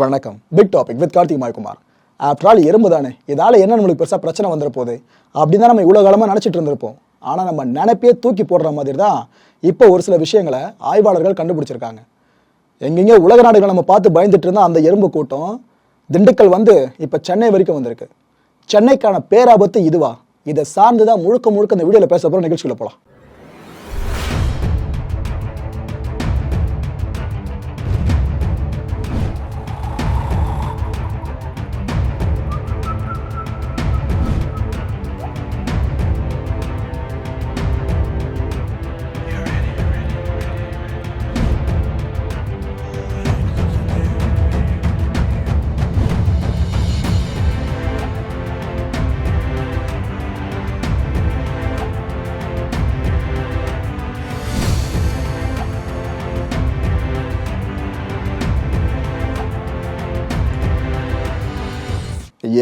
வணக்கம். Big topic with Karthik Maikumar. After all எறும்பு தானே. இதால் என்ன நம்மளுக்கு பெருசாக பிரச்சனை வந்துட போகுது? அப்படின்னு தான் நம்ம இவ்வளோ காலமாக நினச்சிட்டு இருந்திருப்போம். ஆனால் நம்ம நினைப்பே தூக்கி போடுற மாதிரி தான் இப்போ ஒரு சில விஷயங்களை ஆய்வாளர்கள் கண்டுபிடிச்சிருக்காங்க. எங்கெங்கே உலக நாடுகளை நம்ம பார்த்து பயந்துட்டு இருந்தால் அந்த எறும்பு கூட்டம் திண்டுக்கல் வந்து இப்போ சென்னை வரைக்கும் வந்திருக்கு. சென்னைக்கான பேராபத்து இதுவா? இதை சார்ந்து தான் முழுக்க முழுக்க இந்த வீடியோவில் பேச போகிற நிகழ்ச்சியில் போகலாம்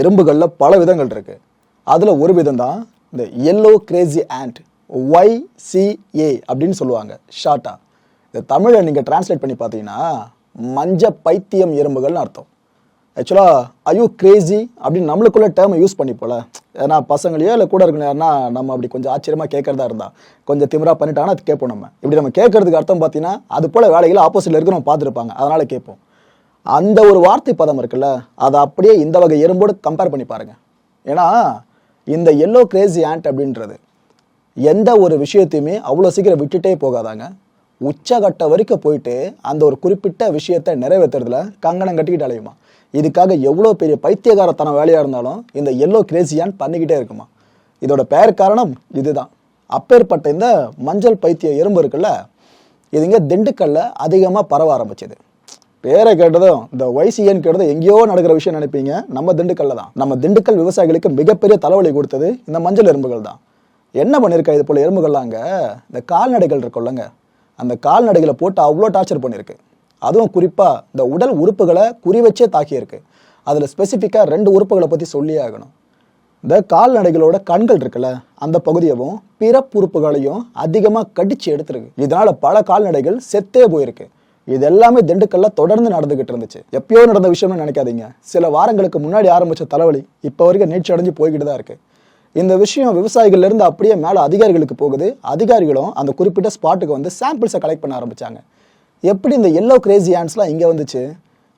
எறும்புகளில் பல விதங்கள் இருக்குது அதில் ஒரு விதம் தான் இந்த எல்லோ கிரேசி ஆண்ட் ஒய்சிஏ அப்படின்னு சொல்லுவாங்க ஷார்ட்டாக இந்த தமிழை நீங்கள் டிரான்ஸ்லேட் பண்ணி பார்த்தீங்கன்னா மஞ்ச பைத்தியம் எறும்புகள்னு அர்த்தம். ஆக்சுவலாக ஐயோ கிரேசி அப்படின்னு நம்மளுக்குள்ள டேர்மை யூஸ் பண்ணி போல ஏன்னா பசங்களையோ இல்லை கூட இருக்கணும் யாருன்னா நம்ம அப்படி கொஞ்சம் ஆச்சரியமாக கேட்கறதா இருந்தா கொஞ்சம் திமிராக பண்ணிட்டாங்கன்னா அது கேட்போம் நம்ம. இப்படி நம்ம கேட்கறதுக்கு அர்த்தம் பார்த்தீங்கன்னா அது போல் வேலைகளை ஆப்போசிட்டில் இருக்கிறவங்க பார்த்துருப்பாங்க. அதனால் கேட்போம். அந்த ஒரு வார்த்தை பதம் இருக்குல்ல அதை அப்படியே இந்த வகை எறும்போடு கம்பேர் பண்ணி பாருங்கள் ஏன்னா இந்த எல்லோ கிரேசி ஆண்ட் அப்படின்றது எந்த ஒரு விஷயத்தையுமே அவ்வளோ சீக்கிரம் விட்டுட்டே போகாதாங்க. உச்சகட்ட வரைக்கும் போயிட்டு அந்த ஒரு குறிப்பிட்ட விஷயத்தை நிறைவேற்றுறதுல கங்கணம் கட்டிக்கிட்டு அலையுமா? இதுக்காக எவ்வளோ பெரிய பைத்தியகாரத்தனம் வேலையாக இருந்தாலும் இந்த எல்லோ கிரேசியான் பண்ணிக்கிட்டே இருக்குமா? இதோட பெயர் காரணம் இதுதான். அப்பேற்பட்ட இந்த மஞ்சள் பைத்திய எறும்பு இருக்குல்ல இதுங்க திண்டுக்கல்ல அதிகமாக பரவ ஆரம்பிச்சது. பேரை கேட்டதும் இந்த ஒய்சிஎன் கேட்டதும் எங்கேயோ நடக்கிற விஷயம் நினைப்பீங்க. நம்ம திண்டுக்கல்ல தான். நம்ம திண்டுக்கல் விவசாயிகளுக்கு மிகப்பெரிய தலைவலி கொடுத்தது இந்த மஞ்சள் எறும்புகள் தான். என்ன பண்ணியிருக்கா இது போல எறும்புகள்லாங்க இந்த கால்நடைகள் இருக்கோல்லங்க. அந்த கால்நடைகளை போட்டு அவ்வளோ டார்ச்சர் பண்ணியிருக்கு அதுவும் குறிப்பாக இந்த உடல் உறுப்புகளை குறி வச்சே தாக்கியிருக்கு. அதில் ஸ்பெசிஃபிக்காக ரெண்டு உறுப்புகளை பற்றி சொல்லியே ஆகணும். இந்த கால்நடைகளோட கண்கள் இருக்குல்ல அந்த பகுதியவும் பிறப்புறுப்புகளையும் அதிகமாக கடிச்சு எடுத்துருக்கு. இதனால் பல கால்நடைகள் செத்தே போயிருக்கு. இது எல்லாமே திண்டுக்கல்ல தொடர்ந்து நடந்துகிட்டு இருந்துச்சு. எப்பயோ நடந்த விஷயம்னு நினைக்காதீங்க. சில வாரங்களுக்கு முன்னாடி ஆரம்பிச்ச தலைவலி இப்போ வரைக்கும் நீட்சி அடைஞ்சு போய்கிட்டு தான் இருக்கு. இந்த விஷயம் விவசாயிகள்லேருந்து அப்படியே மேலே அதிகாரிகளுக்கு போகுது. அதிகாரிகளும் அந்த குறிப்பிட்ட ஸ்பாட்டுக்கு வந்து சாம்பிள்ஸை கலெக்ட் பண்ண ஆரம்பிச்சாங்க. எப்படி இந்த எல்லோ கிரேசி ஆன்ஸ்லாம் இங்கே வந்துச்சு?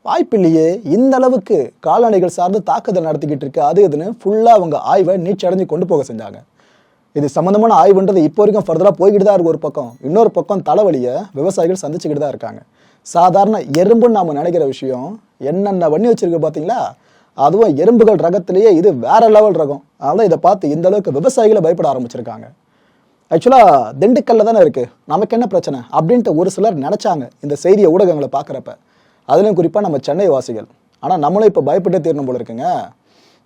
வாய்ப்பில்லையே இந்த அளவுக்கு கால்நடைகள் சார்ந்து தாக்குதல் நடத்திக்கிட்டு இருக்கு. அது இதுன்னு ஃபுல்லாக அவங்க ஆய்வை நீட்சி அடைஞ்சு கொண்டு போக செஞ்சாங்க. இது சம்மந்தமான ஆய்வுன்றது இப்போ வரைக்கும் ஃபர்தராக போய்கிட்டு தான் இருக்கு ஒரு பக்கம். இன்னொரு பக்கம் தலைவலியை விவசாயிகள் சந்திச்சுக்கிட்டு தான் இருக்காங்க. சாதாரண எறும்புன்னு நாம நினைக்கிற விஷயம் என்னென்ன பண்ணி வச்சிருக்கு பார்த்தீங்களா? அதுவும் எறும்புகள் ரகத்திலேயே இது வேற லெவல் ரகம். அதனால இதை பார்த்து இந்த அளவுக்கு விவசாயிகளை பயப்பட ஆரம்பிச்சிருக்காங்க. ஆக்சுவலாக திண்டுக்கல்ல தானே இருக்கு. நமக்கு என்ன பிரச்சனை? அப்படின்ட்டு ஒரு சிலர் நினைச்சாங்க இந்த செய்தியை ஊடகங்களை பார்க்குறப்ப. அதுலேயும் குறிப்பாக நம்ம சென்னை வாசிகள். ஆனால் நம்மளும் இப்போ பயப்பட்டே தீரணும் போல இருக்குங்க.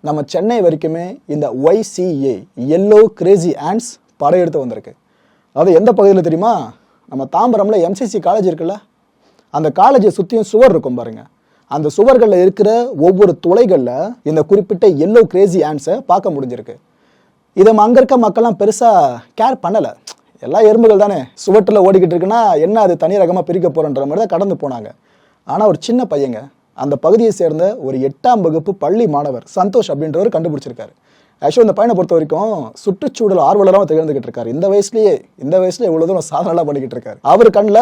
நம்ம சென்னை வரைக்குமே இந்த ஒய்சிஏ எல்லோ கிரேசி ஆண்ட்ஸ் படையெடுத்து வந்திருக்கு. அது எந்த பகுதியில் தெரியுமா? நம்ம தாம்பரமில் எம்சிசி காலேஜ் இருக்குல்ல? அந்த காலேஜை சுற்றியும் சுவர் இருக்கும் பாருங்க. அந்த சுவர்களில் இருக்கிற ஒவ்வொரு துளைகளில் இந்த குறிப்பிட்ட எல்லோ கிரேசி ஆன்ஸை பார்க்க முடிஞ்சிருக்கு. இதை அங்கே இருக்க மக்கள்லாம் பெருசாக கேர் பண்ணலை. எல்லா எறும்புகள் தானே. சுவட்டில் ஓடிக்கிட்டு இருக்குன்னா என்ன அது தனி ரகமாக பிரிக்க போகிறன்ற மாதிரி தான் கடந்து போனாங்க. ஆனால் ஒரு சின்ன பையங்க அந்த பகுதியை சேர்ந்த ஒரு எட்டாம் வகுப்பு பள்ளி மாணவர் சந்தோஷ் அப்படின்றவர் கண்டுபிடிச்சிருக்காரு. ஆக்சுவலாக இந்த பையனை பொறுத்த வரைக்கும் சுற்றுச்சூழல் ஆர்வலராகவும் திகழ்ந்துகிட்டு இருக்காரு. இந்த வயசுலயே இந்த வயசுல இவ்வளோ தூரம் சாதனலாம் பண்ணிக்கிட்டு இருக்காரு. அவர் கண்ணில்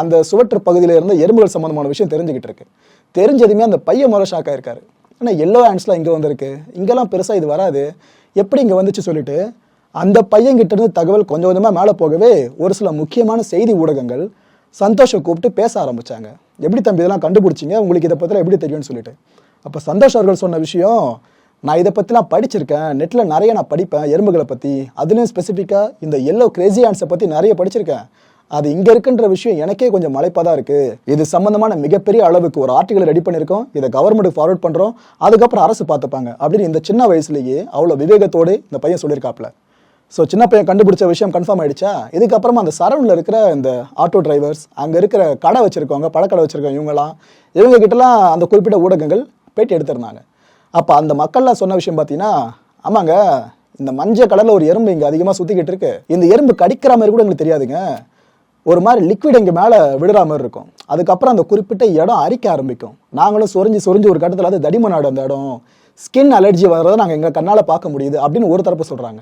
அந்த சுவற்று பகுதியில் இருந்த எறும்புகள் சம்மந்தமான விஷயம் தெரிஞ்சுக்கிட்டு இருக்கு. தெரிஞ்சதுமே அந்த பையன் முறை ஷாக் ஆயிருக்காரு. ஆனால் எல்லோ ஹேண்ட்ஸ்லாம் இங்கே வந்திருக்கு. இங்கெல்லாம் பெருசாக இது வராது. எப்படி இங்கே வந்துச்சு சொல்லிட்டு அந்த பையன் கிட்டேருந்து தகவல் கொஞ்சம் கொஞ்சமாக மேலே போகவே ஒரு சில முக்கியமான செய்தி ஊடகங்கள் சந்தோஷம் கூப்பிட்டு பேச ஆரம்பிச்சாங்க. எப்படி தம்பி இதெல்லாம் கண்டுபிடிச்சிங்க? உங்களுக்கு இதை பற்றிலாம் எப்படி தெரியும்னு சொல்லிட்டு. அப்போ சந்தோஷ் அவர்கள் சொன்ன விஷயம் நான் இதை பற்றிலாம் படிச்சிருக்கேன். நெட்டில் நிறைய நான் படிப்பேன். எறும்புகளை பற்றி அதுலேயும் ஸ்பெசிஃபிக்காக இந்த எல்லோ கிரேசி ஆன்ஸை பற்றி நிறைய படிச்சிருக்கேன். அது இங்கே இருக்குன்ற விஷயம் எனக்கே கொஞ்சம் மலைப்பாக தான் இருக்குது இது சம்மந்தமான மிகப்பெரிய அளவுக்கு ஒரு ஆர்டிகல் ரெடி பண்ணியிருக்கோம். இதை கவர்மெண்ட்டுக்கு ஃபார்வர்ட் பண்ணுறோம் அதுக்கப்புறம் அரசு பார்த்துப்பாங்க. அப்படின்னு இந்த சின்ன வயசுலேயே அவ்வளோ விவேகத்தோடு இந்த பையன் சொல்லியிருக்காப்ல ஸோ சின்ன பையன் கண்டுபிடிச்ச விஷயம் கன்ஃபார்ம் ஆகிடுச்சா இதுக்கப்புறமா அந்த சரௌண்டில் இருக்கிற இந்த ஆட்டோ டிரைவர்ஸ் அங்கே இருக்கிற கடை வச்சுருக்கவங்க பழக்கடை வச்சுருக்கவங்க இவங்கெல்லாம் இவங்ககிட்டலாம் அந்த குறிப்பிட்ட ஊடகங்கள் பேட்டி எடுத்திருந்தாங்க. அப்போ அந்த மக்கள்லாம் சொன்ன விஷயம் பார்த்தீங்கன்னா ஆமாங்க இந்த மஞ்சள் கடலில் ஒரு எறும்பு இங்கே அதிகமாக சுற்றிக்கிட்டு இருக்கு. இந்த எறும்பு கடிக்கிற மாதிரி கூட எங்களுக்கு தெரியாதுங்க. ஒரு மாதிரி லிக்விட் இங்கே மேலே விடுற மாதிரி இருக்கும். அதுக்கப்புறம் அந்த குறிப்பிட்ட இடம் அரிக்க ஆரம்பிக்கும். நாங்களும் சொரிஞ்சு சொரிஞ்சு ஒரு கட்டத்தில் அது தடிமனாடு அந்த இடம். ஸ்கின் அலர்ஜி வர்றதை நாங்கள் எங்கள் கண்ணால் பார்க்க முடியுது அப்படின்னு ஒரு தரப்பு சொல்கிறாங்க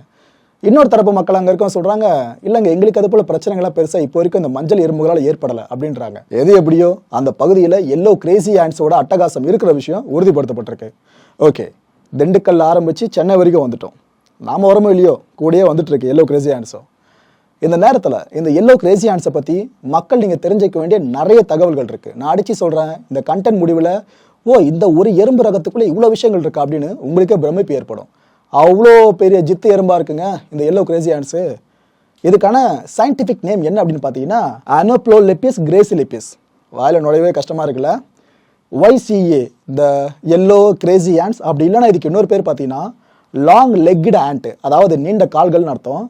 இன்னொரு தரப்பு மக்கள் அங்கே இருக்கோம் சொல்கிறாங்க இல்லைங்க எங்களுக்கு அது போல் பிரச்சனைகள்லாம் பெருசாக இப்போ வரைக்கும் இந்த மஞ்சள் எறும்புகளால் ஏற்படலை அப்படின்றாங்க. எது எப்படியோ அந்த பகுதியில் எல்லோ கிரேசி ஆண்ட்ஸோட அட்டகாசம் இருக்கிற விஷயம் உறுதிப்படுத்தப்பட்டிருக்கு. ஓகே திண்டுக்கல் ஆரம்பித்து சென்னை வரைக்கும் வந்துட்டோம். நாம வரமோ இல்லையோ கூடயே வந்துட்டு இருக்கு எல்லோ கிரேசி ஆன்ஸோ இந்த நேரத்தில் இந்த எல்லோ கிரேசி ஆன்ஸை பற்றி மக்கள் நீங்கள் தெரிஞ்சுக்க வேண்டிய நிறைய தகவல்கள் இருக்குது நான் அடித்து சொல்கிறேன் இந்த கண்டென்ட் முடிவில் ஓ இந்த ஒரு எறும்பு ரகத்துக்குள்ளே இவ்வளோ விஷயங்கள் இருக்கா? அப்படின்னு உங்களுக்கே பிரமிப்பு ஏற்படும். அவ்வளோ பெரிய ஜித்து எறும்பாக இருக்குங்க இந்த எல்லோ கிரேசி ஆன்ஸு இதுக்கான சயின்டிஃபிக் நேம் என்ன அப்படின்னு பார்த்தீங்கன்னா அனோப்ளோ லிப்பிஸ் கிரேசிலிப்பிஸ் வாயில நுழையவே கஷ்டமாக இருக்குல்ல? YCA the yellow crazy ants அப்படி இல்லைன்னா இதுக்கு இன்னொரு பேர் பார்த்தீங்கன்னா லாங் லெக்கிட் ஆண்ட் அதாவது நீண்ட கால்கள்னு அர்த்தம்.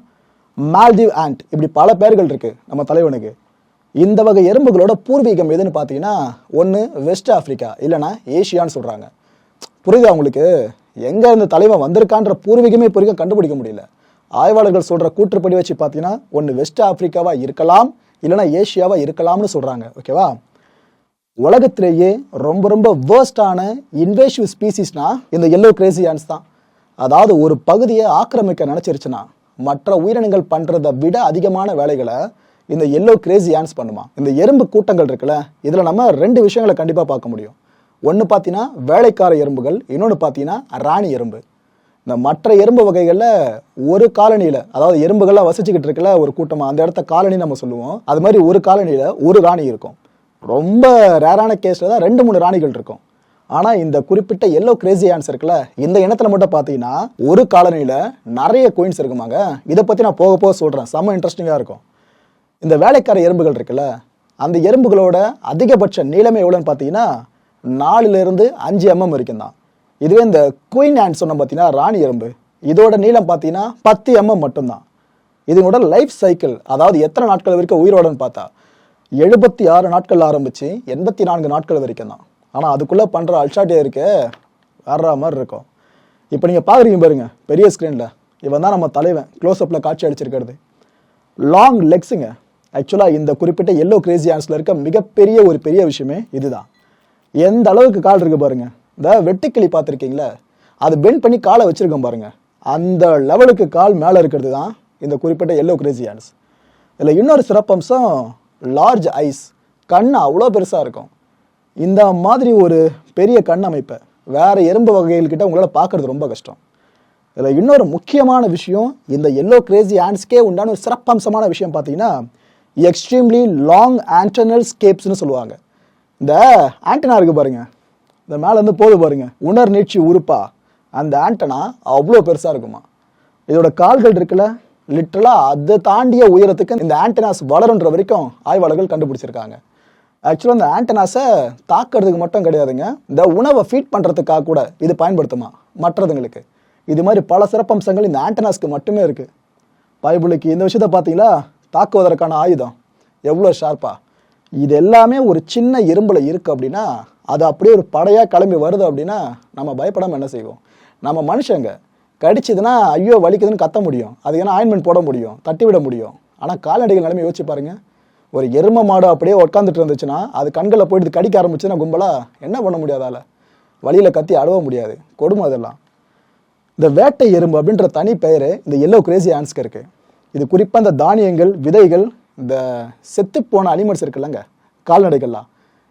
மால்தீவ் ஆண்ட் இப்படி பல பேர்கள் இருக்குது நம்ம தலைவனுக்கு. இந்த வகை எறும்புகளோட பூர்வீகம் எதுன்னு பார்த்தீங்கன்னா ஒன்று வெஸ்ட் ஆஃப்ரிக்கா இல்லைன்னா ஏஷியான்னு சொல்கிறாங்க புரியுதா உங்களுக்கு? எங்கே இந்த தலைவன் வந்திருக்கான்ற பூர்வீகமே இப்போ வரைக்கும் கண்டுபிடிக்க முடியல. ஆய்வாளர்கள் சொல்கிற கூற்றுப்படி வச்சு பார்த்தீங்கன்னா ஒன்று வெஸ்ட் ஆப்பிரிக்காவா இருக்கலாம் இல்லைன்னா ஏஷியாவாக இருக்கலாம்னு சொல்கிறாங்க ஓகேவா உலகத்திலேயே ரொம்ப ரொம்ப வேர்ஸ்டான இன்வேசிவ் ஸ்பீசிஸ்னா இந்த எல்லோ கிரேசியான்ஸ் தான். அதாவது ஒரு பகுதியை ஆக்கிரமிக்க நினச்சிருச்சுன்னா மற்ற உயிரினங்கள் பண்ணுறதை விட அதிகமான வேலைகளை இந்த எல்லோ கிரேசியான்ஸ் பண்ணுமா? இந்த எறும்பு கூட்டங்கள் இருக்குல்ல இதில் நம்ம ரெண்டு விஷயங்களை கண்டிப்பாக பார்க்க முடியும். ஒன்று பார்த்தீங்கன்னா வேலைக்கார எறும்புகள் இன்னொன்று பார்த்தீங்கன்னா ராணி எறும்பு. இந்த மற்ற எறும்பு வகைகளில் ஒரு காலனியில் அதாவது எறும்புகள்லாம் வசிச்சுக்கிட்டு இருக்கல ஒரு கூட்டமாக அந்த இடத்த காலனி நம்ம சொல்லுவோம். அது மாதிரி ஒரு காலனியில் ஒரு ராணி இருக்கும். ரொம்ப ரேரான கேஸில் தான் ரெண்டு மூணு ராணிகள் இருக்கும். ஆனால் இந்த குறிப்பிட்ட எல்லோ கிரேசி ஆன்ஸ் இருக்குல்ல இந்த இனத்தில் மட்டும் பார்த்தீங்கன்னா ஒரு காலனியில் நிறைய கோயின்ஸ் இருக்குமாங்க. இதை பற்றி நான் போக போக சொல்கிறேன் செம்ம இன்ட்ரெஸ்டிங்காக இருக்கும். இந்த வேலைக்கார எறும்புகள் இருக்குல்ல அந்த எறும்புகளோட அதிகபட்ச நீளமே எவ்வளோன்னு பார்த்தீங்கன்னா நாலுலேருந்து அஞ்சு எம்எம் வரைக்கும் தான் இதுவே இந்த குயின் ஆண்ட் சொன்ன பார்த்தீங்கன்னா ராணி எறும்பு. இதோட நீளம் பார்த்தீங்கன்னா பத்து எம்எம் மட்டும்தான். இதனோட லைஃப் சைக்கிள் அதாவது எத்தனை நாட்கள் வரைக்கும் உயிரோடன்னு பார்த்தா எழுபத்தி ஆறு நாட்கள் ஆரம்பிச்சு எண்பத்தி நான்கு நாட்கள் வரைக்கும் தான் ஆனால் அதுக்குள்ளே பண்ணுற அல்ஷாட்டே இருக்க வேற மாதிரி இருக்கும். இப்போ நீங்கள் பார்க்குறீங்க பாருங்க பெரிய ஸ்க்ரீனில் இவன் தான் நம்ம தலைவன். க்ளோஸ்அப்பில் காட்சி அடிச்சிருக்கிறது லாங் லெக்ஸுங்க ஆக்சுவலாக இந்த குறிப்பிட்ட எல்லோ கிரேசி ஆன்ஸில் இருக்க மிகப்பெரிய ஒரு பெரிய விஷயமே இதுதான். எந்த அளவுக்கு கால் இருக்கு பாருங்க. இந்த வெட்டுக்கிளி பார்த்துருக்கீங்களா அது பெண்ட் பண்ணி காலை வச்சிருக்கோம் பாருங்க. அந்த லெவலுக்கு கால் மேலே இருக்கிறது தான் இந்த குறிப்பிட்ட எல்லோ கிரேசி ஆன்ஸ் இதில் இன்னொரு சிறப்பம்சம் லார்ஜ் ஐஸ் கண் அவ்வளோ பெருசாக இருக்கும். இந்த மாதிரி ஒரு பெரிய கண் அமைப்பை வேறு எறும்பு வகைகள்கிட்ட உங்களால் பார்க்கறது ரொம்ப கஷ்டம். இதில் இன்னொரு முக்கியமான விஷயம் இந்த எல்லோ கிரேசி ஆண்ட்ஸ்க்கே உண்டான ஒரு சிறப்பம்சமான விஷயம் பார்த்தீங்கன்னா எக்ஸ்ட்ரீம்லி லாங் ஆண்டனல் ஸ்கேப்ஸ்னு சொல்லுவாங்க. இந்த ஆண்டனா இருக்கு பாருங்க. இந்த மேலேருந்து போகுது பாருங்க. உணர் நீட்சி உறுப்பா. அந்த ஆண்டனா அவ்வளோ பெருசாக இருக்குமா. இதோட கால்கள் இருக்குல்ல. லிட்டரலாக அதை தாண்டிய உயரத்துக்கு இந்த ஆண்டனாஸ் வளருன்ற வரைக்கும் ஆய்வாளர்கள் கண்டுபிடிச்சிருக்காங்க. ஆக்சுவலாக இந்த ஆண்டனாஸை தாக்கிறதுக்கு மட்டும் கிடையாதுங்க. இந்த உணவை ஃபீட் பண்ணுறதுக்காக கூட இது பயன்படுத்துமா. மற்றதுங்களுக்கு. இது மாதிரி பல சிறப்பம்சங்கள் இந்த ஆண்டனாஸ்க்கு மட்டுமே இருக்குது பைபிளுக்கு இந்த விஷயத்தை பார்த்தீங்களா? தாக்குவதற்கான ஆயுதம். எவ்வளோ ஷார்ப்பாக இது எல்லாமே ஒரு சின்ன எறும்பில் இருக்குது அப்படின்னா அது அப்படியே ஒரு படையாக கிளம்பி வருது அப்படின்னா நம்ம பயப்படாமல் என்ன செய்வோம்? நம்ம மனுஷங்க கடிச்சதுன்னா ஐயோ வலிக்குதுன்னு கத்த முடியும். அது ஏன்னா ஆயின்மெண்ட் போட முடியும்? தட்டி விட முடியும். ஆனால் கால்நடைகள் நிலைமை யோசிச்சு பாருங்கள் ஒரு எரும மாடு அப்படியே உட்காந்துட்டு இருந்துச்சுன்னா அது கண்களில் போயிட்டு கடிக்க ஆரம்பிச்சுன்னா கும்பலாக என்ன பண்ண முடியாதால வழியில் கத்தி அழுவ முடியாது. கொடுமை அதெல்லாம். இந்த வேட்டை எறும்பு அப்படின்ற தனி பெயர் இந்த எல்லோ கிரேசி ஆன்ஸ்க்கு இருக்குது இது குறிப்பாக இந்த தானியங்கள் விதைகள் இந்த செத்துப்போன அனிமல்ஸ் இருக்குல்லங்க கால்நடைகள்லாம்.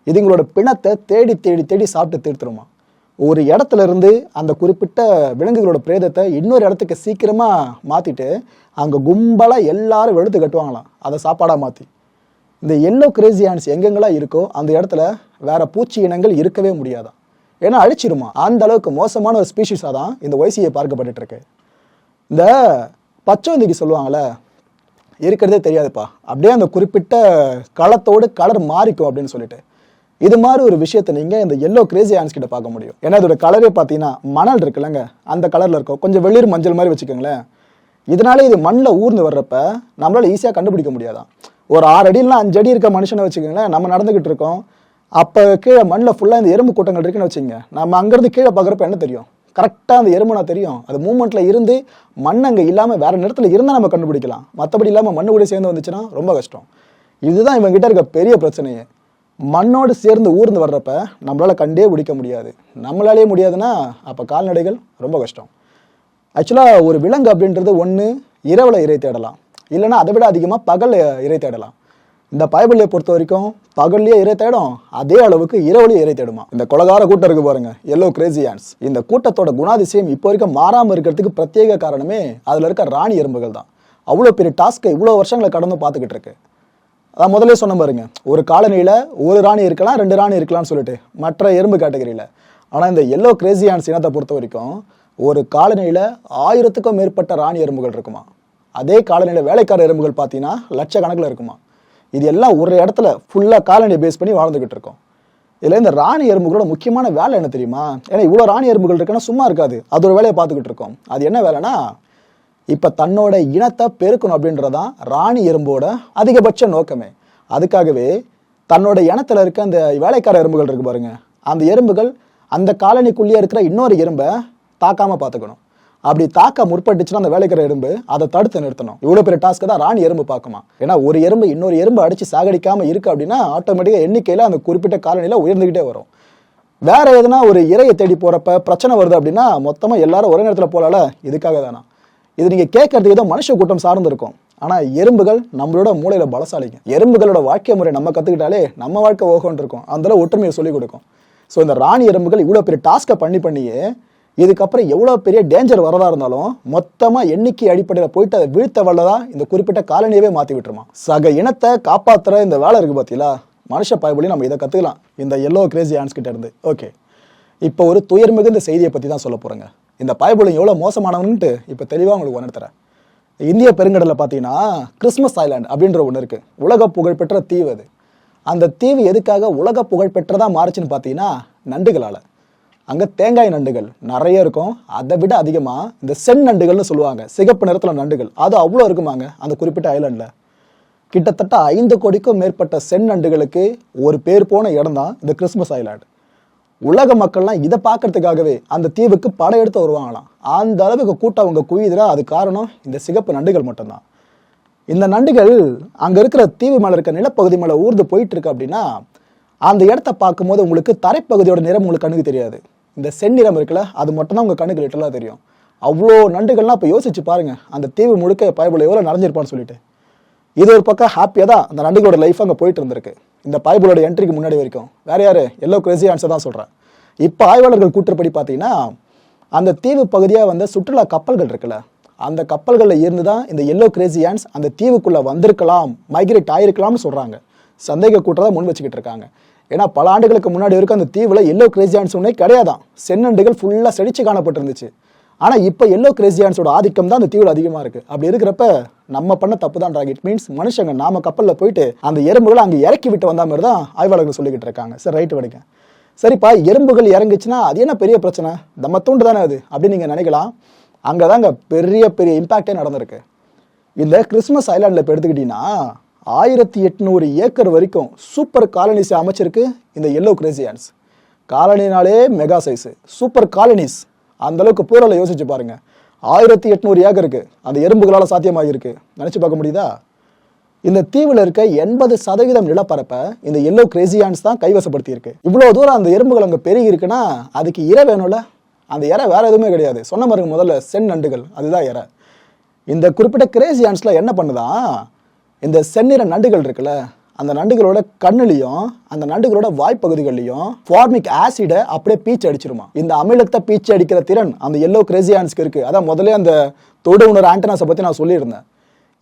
இதுங்களோட பிணத்தை தேடி தேடி தேடி சாப்பிட்டு தீர்த்துருமா. ஒரு இடத்துல இருந்து அந்த குறிப்பிட்ட விலங்குகளோட பிரேதத்தை இன்னொரு இடத்துக்கு சீக்கிரமாக மாற்றிட்டு அங்கே கும்பலாக எல்லாரும் வெளுத்து கட்டுவாங்களாம். அதை சாப்பாடாக மாற்றி இந்த எல்லோ கிரேசியான்ஸ் எங்கெங்கெல்லாம் இருக்கோ அந்த இடத்துல வேற பூச்சி இனங்கள் இருக்கவே முடியாதான் ஏன்னா அழிச்சிருமா. அந்த அளவுக்கு மோசமான ஒரு ஸ்பீஷிஸாக தான் இந்த ஒய்சியை பார்க்கப்பட்டுருக்கு இந்த பச்சோந்திக்கு சொல்லுவாங்கள்ல இருக்கிறதே தெரியாதுப்பா. அப்படியே அந்த குறிப்பிட்ட களத்தோடு கலர் மாறிக்கும் அப்படின்னு சொல்லிட்டு. இது மாதிரி ஒரு விஷயத்தை நீங்கள் இந்த எல்லோ கிரேசி ஆன்ஸ் கிட்ட பார்க்க முடியும். ஏன்னா இதோட கலரே பார்த்தீங்கன்னா மணல் இருக்குல்லங்க. அந்த கலரில் இருக்கும். கொஞ்சம் வெளிர் மஞ்சள் மாதிரி வச்சுக்கோங்களேன். இதனால இது மண்ணில் ஊர்ந்து வர்றப்ப நம்மளால ஈஸியாக கண்டுபிடிக்க முடியாதான். ஒரு ஆறு அடிலாம் அஞ்சு அடி இருக்க மனுஷனை வச்சுக்கோங்களேன். நம்ம நடந்துக்கிட்டு இருக்கோம். அப்போ கீழே மண்ணில் ஃபுல்லாக இந்த எறும்பு கூட்டங்கள் இருக்குன்னு வச்சுங்க நம்ம அங்கேருந்து கீழே பார்க்குறப்ப என்ன தெரியும்? கரெக்டாக அந்த எறும்புனா தெரியும். அது மூமெண்ட்டில் இருந்து மண் அங்கே இல்லாமல் வேறு நேரத்தில் இருந்தால் நம்ம கண்டுபிடிக்கலாம். மற்றபடி இல்லாமல் மண்ணு கூட சேர்ந்து வந்துச்சுன்னா ரொம்ப கஷ்டம். இதுதான் இவங்ககிட்ட இருக்க பெரிய பிரச்சனையே. மண்ணோடு சேர்ந்து ஊர்ந்து வர்றப்ப நம்மளால் கண்டே பிடிக்க முடியாது. நம்மளாலே முடியாதுன்னா அப்போ கால்நடைகள் ரொம்ப கஷ்டம். ஆக்சுவலாக ஒரு விலங்கு அப்படின்றது ஒன்று இரவில் இறை தேடலாம். இல்லைன்னா அதை விட அதிகமாக பகலில் இறை தேடலாம். இந்த பைபிளை பொறுத்த வரைக்கும் பகல்லையே இறை தேடும் அதே அளவுக்கு இரவுலையே இறை தேடுமா? இந்த கொலகார கூட்டம் இருக்கு பாருங்க எல்லோ கிரேசி ஆன்ஸ் இந்த கூட்டத்தோட குணாதிசயம் இப்போ வரைக்கும் மாறாமல் இருக்கிறதுக்கு பிரத்யேக காரணமே அதில் இருக்க ராணி எறும்புகள் தான். அவ்வளோ பெரிய டாஸ்க்கை இவ்வளோ வருஷங்களை கடந்து பார்த்துக்கிட்டு இருக்கு. அதான் முதல்ல சொன்ன பாருங்க ஒரு காலனியில் ஒரு ராணி இருக்கலாம் ரெண்டு ராணி இருக்கலாம்னு சொல்லிட்டு மற்ற எறும்பு கேட்டகரியில். ஆனால் இந்த எல்லோ கிரேசியான்ஸ் இனத்தை பொறுத்த வரைக்கும் ஒரு காலனியில் ஆயிரத்துக்கும் மேற்பட்ட ராணி எறும்புகள் இருக்குமா? அதே காலனியில் வேலைக்கார எறும்புகள் பார்த்தீங்கன்னா லட்சக்கணக்கில் இருக்குமா? இது எல்லாம் ஒரு இடத்துல ஃபுல்லாக காலனியை பேஸ் பண்ணி வாழ்ந்துகிட்டு இருக்கோம். இதில் இந்த ராணி எறும்புகளோட முக்கியமான வேலை என்ன தெரியுமா? ஏன்னா இவ்வளோ ராணி எறும்புகள் இருக்குன்னா சும்மா இருக்காது. அது ஒரு வேலையை பார்த்துக்கிட்டு இருக்கோம். அது என்ன வேலைன்னா இப்போ தன்னோட இனத்தை பெருக்கணும் அப்படின்றதான் ராணி எறும்போட அதிகபட்ச நோக்கமே. அதுக்காகவே தன்னோட இனத்தில் இருக்க அந்த வேலைக்கார எறும்புகள் இருக்கு பாருங்க. அந்த எறும்புகள் அந்த காலனிக்குள்ளேயே இருக்கிற இன்னொரு எறும்பை தாக்காமல் பார்த்துக்கணும். அப்படி தாக்க முற்பட்டுச்சுன்னா அந்த வேலைக்கிற எறும்பு அதை தடுத்து நிறுத்தணும். இவ்வளோ பெரிய டாஸ்க்கு தான் ராணி எறும்பு பார்க்குமா? ஏன்னா ஒரு எறும்பு இன்னொரு எறும்பு அடிச்சு சாகடிக்காம இருக்கு அப்படின்னா ஆட்டோமேட்டிக்காக எண்ணிக்கையில் அந்த குறிப்பிட்ட காலநிலை உயர்ந்துகிட்டே வரும். வேற எதுனா ஒரு இறையை தேடி போறப்ப பிரச்சனை வருது அப்படின்னா மொத்தமா எல்லாரும் ஒரே நேரத்தில் போலால? இதுக்காக தானா? இது நீங்க கேட்கறதுக்கு ஏதோ மனுஷ கூட்டம் சார்ந்திருக்கும். ஆனால் ஆனா எறும்புகள் நம்மளோட மூளையில பலசாலிங்க. எறும்புகளோட வாழ்க்கை முறை நம்ம கத்துக்கிட்டாலே நம்ம வாழ்க்கை ஓகோன்னு இருக்கும் அந்த அளவு ஒற்றுமையை சொல்லிக் கொடுக்கும். ஸோ இந்த ராணி எறும்புகள் இவ்வளோ பெரிய டாஸ்க்கை பண்ணி பண்ணியே இதுக்கப்புறம் எவ்வளோ பெரிய டேஞ்சர் வரதா இருந்தாலும் மொத்தமாக எண்ணிக்கை அடிப்படையில் போயிட்டு அதை வீழ்த்த வல்லதா இந்த குறிப்பிட்ட காலனியவே மாற்றி விட்டுருமா? சக இனத்தை காப்பாற்றுற இந்த வேலை இருக்குது பார்த்தீங்களா மனுஷ பயபொழி நம்ம இதை கற்றுக்கலாம் இந்த எல்லோ கிரேசி ஆன்ஸ் கிட்ட இருந்து. ஓகே இப்போ ஒரு துயர் மிகுந்த செய்தியை பற்றி தான் சொல்ல போகிறேங்க இந்த பயபொழி எவ்வளோ மோசமானவன்ட்டு இப்போ தெளிவாக உங்களுக்கு உணர்த்துறேன். இந்திய பெருங்கடலில் பார்த்தீங்கன்னா கிறிஸ்மஸ் ஐலாண்ட் அப்படின்ற ஒன்று இருக்குது உலக புகழ்பெற்ற தீவு அது. அந்த தீவு எதுக்காக உலக புகழ்பெற்றதாக மாறுச்சுன்னு பார்த்தீங்கன்னா நண்டுகளால். அங்கே தேங்காய் நண்டுகள் நிறைய இருக்கும். அதை விட அதிகமாக இந்த சென் நண்டுகள்னு சொல்லுவாங்க. சிகப்பு நிறத்தில் நண்டுகள். அது அவ்வளோ இருக்குமாங்க அந்த குறிப்பிட்ட ஐலாண்டில் கிட்டத்தட்ட ஐந்து கோடிக்கும் மேற்பட்ட சென் நண்டுகளுக்கு ஒரு பேர் போன இடம் தான் இந்த கிறிஸ்மஸ் ஐலாண்டு உலக மக்கள்லாம் இதை பார்க்கறதுக்காகவே அந்த தீவுக்கு படையெடுத்து வருவாங்களாம். அந்த அளவுக்கு கூட்டம் அவங்க குவியுதுன்னா அது காரணம் இந்த சிகப்பு நண்டுகள் மட்டும்தான். இந்த நண்டுகள் அங்கே இருக்கிற தீவு மேலே இருக்க நிலப்பகுதி மேலே ஊர்ந்து போயிட்டு இருக்கு அப்படின்னா அந்த இடத்த பார்க்கும்போது உங்களுக்கு தரைப்பகுதியோட நிறம் உங்களுக்கு கண்ணுக்கு தெரியாது. இந்த செந்நிறம் இருக்குல்ல அது மட்டும் தான் உங்கள் கண்ணுக்கு லிட்டலாக தெரியும். அவ்வளோ நண்டுகள்லாம் இப்போ யோசிச்சு பாருங்கள் அந்த தீவு முழுக்க பயபுல எவ்வளோ நடந்திருப்பான்னு சொல்லிட்டு. இது ஒரு பக்கம் ஹாப்பியாக தான் அந்த நண்டுகளோட லைஃப் அங்கே போயிட்டு இருந்திருக்கு. இந்த பாய்புலோட என்ட்ரிக்கு முன்னாடி வரைக்கும். வேற யார்? எல்லோ கிரேசி ஆன்சர் தான் சொல்கிறேன் இப்போ ஆய்வாளர்கள் கூற்றுப்படி பார்த்தீங்கன்னா அந்த தீவு பகுதியாக வந்த சுற்றுலா கப்பல்கள் இருக்குல்ல அந்த கப்பல்களில் இருந்து தான் இந்த எல்லோ கிரேசி ஆன்ஸ் அந்த தீவுக்குள்ளே வந்திருக்கலாம் மைக்ரேட் ஆகிருக்கலாம்னு சொல்கிறாங்க சந்தேக கூட்டத்தை முன் வச்சுக்கிட்டு இருக்காங்க. ஏன்னா பல ஆண்டுகளுக்கு முன்னாடி வரைக்கும் அந்த தீவில் எல்லோ கிரேசியான்ஸ் ஒன்றே கிடையாதான் சென்னண்டுகள் ஃபுல்லாக செழிச்சு காணப்பட்டிருந்துச்சு. ஆனால் இப்போ எல்லோ கிரேசியான்ஸோட ஆதிக்கம் தான் அந்த தீவில் அதிகமாக இருக்குது அப்படி இருக்கிறப்ப நம்ம பண்ண தப்பு தான் இட் மீன்ஸ் மனுஷங்க நாம கப்பலில் போயிட்டு அந்த எறும்புகளை அங்கே இறக்கி விட்டு வந்த மாதிரி தான் ஆய்வாளர்கள் சொல்லிக்கிட்டு இருக்காங்க. சரி ரைட்டு வடிங்க சரிப்பா எறும்புகள் இறங்குச்சுன்னா அது என்ன பெரிய பிரச்சனை? நம்ம தூண்டு தானே அது? அப்படின்னு நீங்கள் நினைக்கலாம். அங்கே தாங்க பெரிய பெரிய இம்பாக்டே நடந்திருக்கு. இந்த கிறிஸ்மஸ் ஐலாண்டில் இப்போ எடுத்துக்கிட்டிங்கன்னா ஆயிரத்தி எட்நூறு ஏக்கர் வரைக்கும் சூப்பர் காலனிஸ் அமைச்சிருக்கு இந்த எல்லோ கிரேசியான்ஸ் காலனினாலே மெகா சைஸு சூப்பர் காலனிஸ் அந்த அளவுக்கு பூரலை யோசிச்சு பாருங்க. ஆயிரத்தி எட்நூறு ஏக்கருக்கு அந்த எறும்புகளால் சாத்தியமாகிருக்கு நினச்சி பார்க்க முடியுதா? இந்த தீவில் இருக்க எண்பது சதவீதம் நிலப்பரப்பை இந்த எல்லோ கிரேசியான்ஸ் தான் கைவசப்படுத்தி இருக்கு இவ்வளோ தூரம் அந்த எறும்புகள் அங்கே பெருகி இருக்குன்னா அதுக்கு இரை வேணும்ல? அந்த இறை வேற எதுவுமே கிடையாது. சொன்ன மாதிரி முதல்ல சென் நண்டுகள் அதுதான் இரை. இந்த குறிப்பிட்ட கிரேசியான்ஸ்ல என்ன பண்ணுதான் இந்த செந்நிற நண்டுகள் இருக்குல்ல அந்த நண்டுகளோட கண்ணுலையும் அந்த நண்டுகளோட வாய்ப்பகுதிகள்லையும் ஃபார்மிக் ஆசிடை அப்படியே பீச்சு அடிச்சிருமா. இந்த அமிலத்தை பீச்சு அடிக்கிற திறன் அந்த எல்லோ கிரேசியான்ஸ்க்கு இருக்கு. அதான் முதல்ல அந்த தொடு உணர் ஆண்டனாஸை பற்றி நான் சொல்லியிருந்தேன்.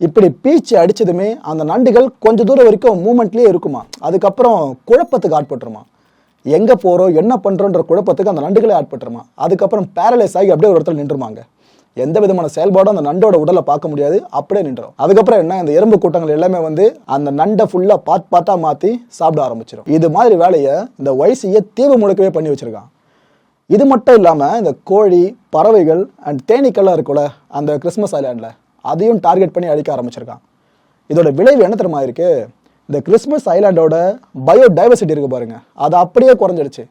இப்படி பீச்சு அடிச்சதுமே அந்த நண்டுகள் கொஞ்ச தூரம் வரைக்கும் மூமெண்ட்லேயே இருக்குமா. அதுக்கப்புறம் குழப்பத்துக்கு ஆட்பட்டுருமா. எங்கே போகிறோம் என்ன பண்ணுறோன்ற குழப்பத்துக்கு அந்த நண்டுகளே ஆட்பட்டுருமா. அதுக்கப்புறம் பேரலைஸ் ஆகி அப்படியே ஒரு இடத்துல நின்றுமாங்க. எந்த விதமான செயல்பாடும் அந்த நண்டோட உடலை பார்க்க முடியாது. அப்படியே நின்றோம். அதுக்கப்புறம் என்ன இந்த எறும்பு கூட்டங்கள் எல்லாமே வந்து அந்த நண்டை ஃபுல்லா பார்த்து பார்த்தா மாத்தி சாப்பிட ஆரம்பிச்சிடும் இது மாதிரி வேலையை இந்த வயசிய தீவு முழுக்கவே பண்ணி வச்சிருக்கான். இது மட்டும் இல்லாம இந்த கோழி பறவைகள் அண்ட் தேனீக்கள்லாம் இருக்குல்ல அந்த கிறிஸ்மஸ் ஐலாண்டில் அதையும் டார்கெட் பண்ணி அழிக்க ஆரம்பிச்சிருக்கான். இதோட விளைவு என்ன தெரியுமா இருக்கு? இந்த கிறிஸ்மஸ் ஐலாண்டோட பயோடைவர்சிட்டி இருக்கு பாருங்க. அது அப்படியே குறைஞ்சிடுச்சு.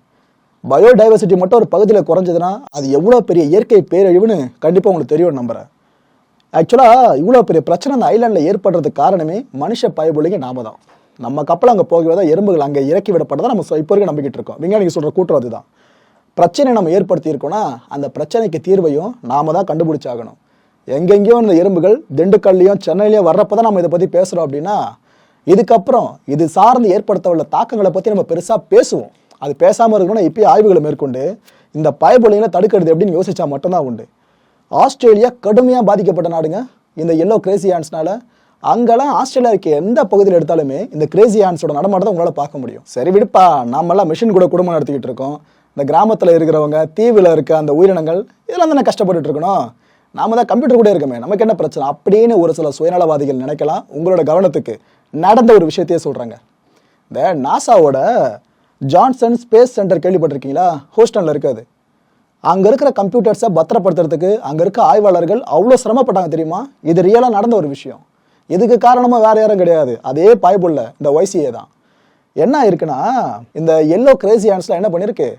பயோடைவர்சிட்டி மட்டும் ஒரு பகுதியில் குறைஞ்சதுன்னா அது எவ்வளோ பெரிய இயற்கை பேரழிவுன்னு கண்டிப்பாக உங்களுக்கு தெரியும் நம்புகிறேன் ஆக்சுவலாக இவ்வளோ பெரிய பிரச்சனை அந்த ஐலாண்டில் ஏற்படுறதுக்கு காரணமே மனுஷ பயபொழிங்க நாம தான். நம்ம கப்பல் அங்கே போகிறதா எறும்புகள் அங்கே இறக்கி விடப்பட்டதை நம்ம இப்போ வரைக்கும் நம்பிக்கிட்டு இருக்கோம். விஞ்ஞானிகள் சொல்கிற கூட்டம் அதுதான். பிரச்சனை நம்ம ஏற்படுத்தியிருக்கோம்னா அந்த பிரச்சனைக்கு தீர்வையும் நாம தான் கண்டுபிடிச்சாகணும். எங்கெங்கேயோ இந்த எறும்புகள் திண்டுக்கல்லையும் சென்னையிலையும் வர்றப்ப தான் நம்ம இதை பற்றி பேசுகிறோம் அப்படின்னா இதுக்கப்புறம் இது சார்ந்து ஏற்படுத்த உள்ள தாக்கங்களை பற்றி நம்ம பெருசாக பேசுவோம். அது பேசாமல் இருக்கணும்னா இப்பயே ஆய்வுகளை மேற்கொண்டு இந்த பயபுள்ளைகளை தடுக்கிறது எப்படின்னு யோசிச்சா மட்டும்தான் உண்டு. ஆஸ்திரேலியா கடுமையாக பாதிக்கப்பட்ட நாடுங்க. இந்த எல்லோ கிரேசி ஹேண்ட்ஸ்னால அங்கெல்லாம் ஆஸ்திரேலியாவுக்கு எந்த பகுதியில் எடுத்தாலுமே இந்த கிரேசி ஹேண்ட்ஸோட நடமாட்டத்தை உங்களால் பார்க்க முடியும். சரி விடுப்பா நம்மளாம் மிஷின் கூட குடும்பம் நடத்திக்கிட்டு இருக்கோம். இந்த கிராமத்தில் இருக்கிறவங்க தீவில் இருக்க அந்த உயிரினங்கள் இதெல்லாம் தானே கஷ்டப்பட்டுட்டு இருக்கணும். நாம தான் கம்ப்யூட்டர் கூட இருக்கமே நமக்கு என்ன பிரச்சனை? அப்படின்னு ஒரு சில சுயநலவாதிகள் நினைக்கலாம். உங்களோட கவனத்துக்கு நடந்த ஒரு விஷயத்தையே சொல்கிறாங்க இந்த நாசாவோட ஜான்சன் ஸ்பேஸ் சென்டர் கேள்விப்பட்டிருக்கீங்களா? ஹூஸ்டனில் இருக்காது. அங்கே இருக்கிற கம்ப்யூட்டர்ஸை பத்திரப்படுத்துறதுக்கு அங்கே இருக்க ஆய்வாளர்கள் அவ்வளோ சிரமப்பட்டாங்க தெரியுமா? இது ரியலாக நடந்த ஒரு விஷயம். இதுக்கு காரணமாக வேறு யாரும் கிடையாது. அதே பாய்புள்ள இந்த ஒய்சிஏ தான். என்ன இருக்குன்னா இந்த எல்லோ கிரேசி ஹேண்ட்ஸ்லாம் என்ன பண்ணியிருக்கு?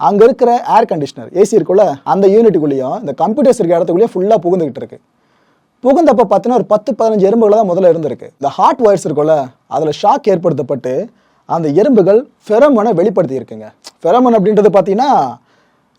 அங்கே இருக்கிற ஏர் கண்டிஷனர் ஏசி இருக்குள்ள அந்த யூனிட்டுக்குள்ளேயும் இந்த கம்ப்யூட்டர்ஸ் இருக்க இடத்துக்குள்ளேயும் ஃபுல்லாக புகுந்துக்கிட்டு இருக்கு. புகுந்தப்போ பார்த்தீங்கன்னா ஒரு பத்து பதினஞ்சு எறும்புகளை தான் முதல்ல இருந்திருக்கு. இந்த ஹார்ட் ஒயர்ஸ் இருக்குல்ல அதில் ஷாக் ஏற்படுத்தப்பட்டு அந்த எறும்புகள் ஃபெரமனை வெளிப்படுத்தி இருக்குங்க ஃபெரமன் அப்படின்றது பார்த்தீங்கன்னா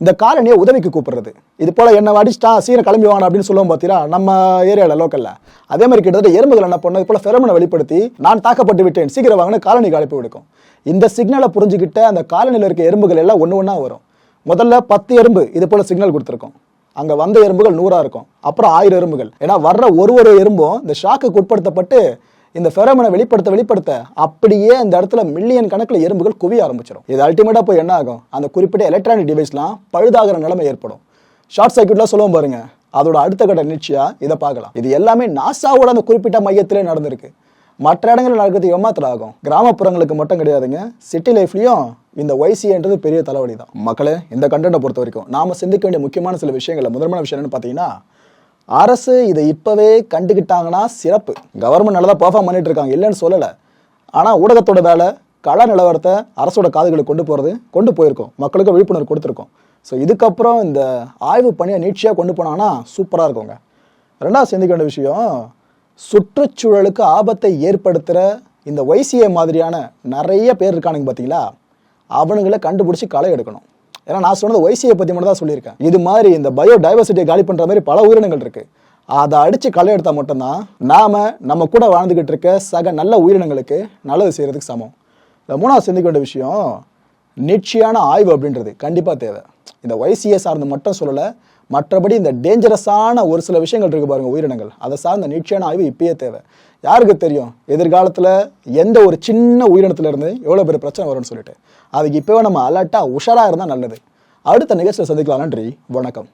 இந்த காலனியை உதவிக்கு கூப்பிடுறது. இது போல் என்ன அடிச்சிட்டா சீக்கிரம் கிளம்பி வாங்க அப்படின்னு சொல்லுவோம் பார்த்தீங்கன்னா நம்ம ஏரியாவில் லோக்கலில் அதே மாதிரி கிட்டத்தட்ட எறும்புகள் என்ன பண்ணும் இது போல் ஃபெரமனை வெளிப்படுத்தி நான் தாக்கப்பட்டு விட்டேன் சீக்கிரம் வாங்கன்னு காலனி அழைப்பு விடுக்கும். இந்த சிக்னலை புரிஞ்சுக்கிட்ட அந்த காலனியில் இருக்க எறும்புகள் எல்லாம் ஒன்று ஒன்றா வரும். முதல்ல பத்து எறும்பு இது போல் சிக்னல் கொடுத்துருக்கோம். அங்கே வந்த எறும்புகள் நூறாக இருக்கும். அப்புறம் ஆயிரம் எறும்புகள். ஏன்னா வர்ற ஒரு ஒரு எறும்பும் இந்த ஷாக்குக்கு உட்படுத்தப்பட்டு இந்த ஃபெரமனை வெளிப்படுத்த வெளிப்படுத்த அப்படியே அந்த இடத்துல மில்லியன் கணக்கில் எறும்புகள் குவிய ஆரம்பிச்சிடும் இது அல்டிமேட்டா போய் என்ன ஆகும்? அந்த குறிப்பிட்ட எலக்ட்ரானிக் டிவைஸ்லாம் பழுதாகிற நிலைமை ஏற்படும். ஷார்ட் சர்க்யூட்லாம் சொல்லுவோம் பாருங்க. அதோட அடுத்த கட்ட நிச்சயா இதை பார்க்கலாம். இது எல்லாமே நாசாவோட அந்த குறிப்பிட்ட மையத்திலே நடந்திருக்கு. மற்ற இடங்களில் நடக்கிறது ஏமாத்திரம் ஆகும். கிராமப்புறங்களுக்கு மட்டும் கிடையாதுங்க. சிட்டி லைஃப்லையும் இந்த ஒய்சிஏன்றது பெரிய தலைவலி தான் மக்களே இந்த கண்டென்ட்டை பொறுத்த வரைக்கும் நாம சிந்திக்க வேண்டிய முக்கியமான சில விஷயங்கள்ல முதன்மையான விஷயம் என்னன்னு பார்த்தீங்கன்னா அரசு இதை இப்போவே கண்டுக்கிட்டாங்கன்னா சிறப்பு. கவர்மெண்ட் நல்லா தான் பர்ஃபார்ம் பண்ணிட்டு இருக்காங்க இல்லைன்னு சொல்லலை. ஆனால் ஊடகத்தோட வேலை கள நிலவரத்தை அரசோட காதுகளுக்கு கொண்டு போகிறது கொண்டு போயிருக்கோம். மக்களுக்கு விழிப்புணர்வு கொடுத்துருக்கோம். ஸோ இதுக்கப்புறம் இந்த ஆய்வு பணியை நீட்சியாக கொண்டு போனாங்கன்னா சூப்பராக இருக்குங்க. ரெண்டாவது சிந்திக்க வேண்டிய விஷயம் சுற்றுச்சூழலுக்கு ஆபத்தை ஏற்படுத்துகிற இந்த ஒய்சிஏ மாதிரியான நிறைய பேர் இருக்கானுங்க பார்த்தீங்களா அவனுங்களை கண்டுபிடிச்சி களை எடுக்கணும். ஏன்னா நான் சொன்னது ஒய்சியை பற்றி மட்டும் தான் சொல்லியிருக்கேன். இது மாதிரி இந்த பயோ டைவர்சிட்டியை காலி பண்ணுற மாதிரி பல உயிரினங்கள் இருக்குது அதை அடித்து களை எடுத்தால் மட்டும்தான் நாம் நம்ம கூட வாழ்ந்துக்கிட்டு இருக்க சக நல்ல உயிரினங்களுக்கு நல்லது செய்கிறதுக்கு சமம். இந்த மூணாவது சிந்திக்க வேண்டிய விஷயம் நிச்சயான ஆய்வு அப்படின்றது கண்டிப்பாக தேவை. இந்த ஒய்சிஏ சார்ந்து மட்டும் சொல்லலை மற்றபடி இந்த டேஞ்சரஸான ஒரு சில விஷயங்கள் இருக்கு பாருங்க உயிரினங்கள். அதை சார்ந்த நிச்சயான ஆய்வு இப்பயே தேவை. யாருக்கு தெரியும்? எதிர்காலத்தில் எந்த ஒரு சின்ன உயிரினத்துல இருந்து எவ்வளோ பெரிய பிரச்சனை வரும்னு சொல்லிட்டு. அதுக்கு இப்போவே நம்ம அலர்ட்டாக உஷாராக இருந்தால் நல்லது. அடுத்த நிகழ்ச்சியில் சந்திக்கலாம். நன்றி. வணக்கம்.